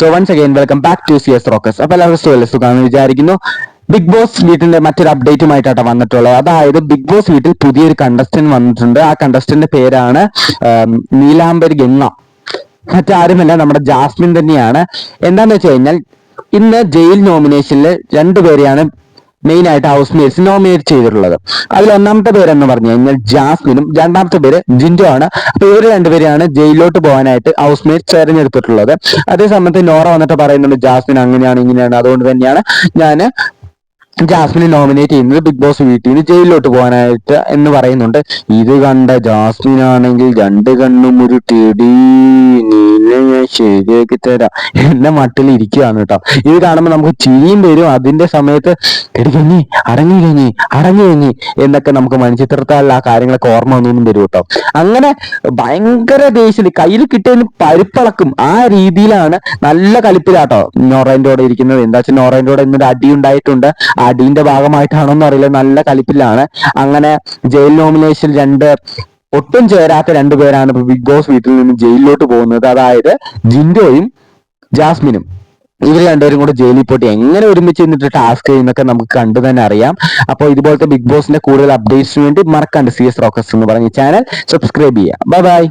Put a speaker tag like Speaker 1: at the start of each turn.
Speaker 1: So once again welcome back to C S rocks അപ്പൊ എല്ലാവർക്കും സുഖമല്ലേ സുഖമാണെന്ന് വിചാരിക്കുന്നു. ബിഗ് ബോസ് വീട്ടിന്റെ മറ്റൊരു അപ്ഡേറ്റുമായിട്ടാണ് വന്നിട്ടുള്ളത്. അതായത് ബിഗ് ബോസ് വീട്ടിൽ പുതിയൊരു കണ്ടസ്റ്റന്റ് വന്നിട്ടുണ്ട്. ആ കണ്ടസ്റ്റന്റിന്റെ പേരാണ് നീലാംബർ ഗംഗ. മറ്റാരുമല്ല നമ്മുടെ ജാസ്മിൻ തന്നെയാണ്. എന്താന്ന് വെച്ച് കഴിഞ്ഞാൽ ഇന്ന് ജയിൽ നോമിനേഷനിൽ രണ്ടുപേരെയാണ് മെയിൻ ആയിട്ട് ഹൗസ് മേറ്റ്സ് നോമിനേറ്റ് ചെയ്തിട്ടുള്ളത്. അതിൽ ഒന്നാമത്തെ പേരെന്ന് പറഞ്ഞു കഴിഞ്ഞാൽ ജാസ്മിനും രണ്ടാമത്തെ പേര് ജിൻഡോ ആണ്. അപ്പൊ ഇവർ രണ്ടുപേരെയാണ് ജയിലിലോട്ട് പോകാനായിട്ട് ഹൗസ് മേറ്റ്സ് തെരഞ്ഞെടുത്തിട്ടുള്ളത്. അതേ സമയത്ത് നോറ വന്നിട്ട് പറയുന്നുണ്ട് ജാസ്മിൻ അങ്ങനെയാണ് ഇങ്ങനെയാണ് അതുകൊണ്ട് തന്നെയാണ് ഞാൻ ജാസ്മിനെ നോമിനേറ്റ് ചെയ്യുന്നത് ബിഗ് ബോസ് വീട്ടിൽ നിന്ന് ജയിലിലോട്ട് പോകാനായിട്ട് എന്ന് പറയുന്നുണ്ട്. ഇത് കണ്ട ജാസ്മിൻ ആണെങ്കിൽ രണ്ട് കണ്ണും ഒരു ടെടി ഞാൻ ശരിയാക്കി തരാം. എന്റെ മട്ടിൽ ഇരിക്കുകയാണ് കേട്ടോ. ഇത് കാണുമ്പോൾ നമുക്ക് ചിരിയും വരും. അതിന്റെ സമയത്ത് എടി കഞ്ഞി അടങ്ങി കഞ്ഞി അടങ്ങി കഞ്ഞി എന്നൊക്കെ നമുക്ക് മനുഷ്യത്രത്താലുള്ള ആ കാര്യങ്ങളൊക്കെ ഓർമ്മ വന്നൊന്നും വരും കേട്ടോ. അങ്ങനെ ഭയങ്കര ദേഷ്യത്തിൽ കയ്യിൽ കിട്ടിയതിന് പരിപ്പളക്കും. ആ രീതിയിലാണ് നല്ല കളിപ്പിലാട്ടോ നോറേന്റെ കൂടെ ഇരിക്കുന്നത്. എന്താ വെച്ചാൽ നോറേന്റെ കൂടെ ഇന്നൊരു അടി ഉണ്ടായിട്ടുണ്ട്. അടിന്റെ ഭാഗമായിട്ടാണോന്ന് അറിയില്ല നല്ല കളിപ്പിലാണ്. അങ്ങനെ ജയിൽ നോമിനേഷൻ രണ്ട് ഒട്ടും ചേരാത്ത രണ്ടുപേരാണ് ഇപ്പൊ ബിഗ് ബോസ് വീട്ടിൽ നിന്ന് ജയിലിലോട്ട് പോകുന്നത്. അതായത് ജിൻഡോയും ജാസ്മിനും. ഇവർ രണ്ടുപേരും കൂടെ ജയിലിൽ പോയിട്ട് എങ്ങനെ ഒരുമിച്ച് നിന്നിട്ട് ടാസ്ക് ചെയ്യുന്നൊക്കെ നമുക്ക് കണ്ടു തന്നെ അറിയാം. അപ്പോൾ ഇതുപോലത്തെ ബിഗ് ബോസിന്റെ കൂടുതൽ അപ്ഡേറ്റ്സിന് വേണ്ടി മറക്കാണ്ട് സി എസ് റോക്കസ് എന്ന് പറഞ്ഞ ചാനൽ സബ്സ്ക്രൈബ് ചെയ്യാം ബൈ ബൈ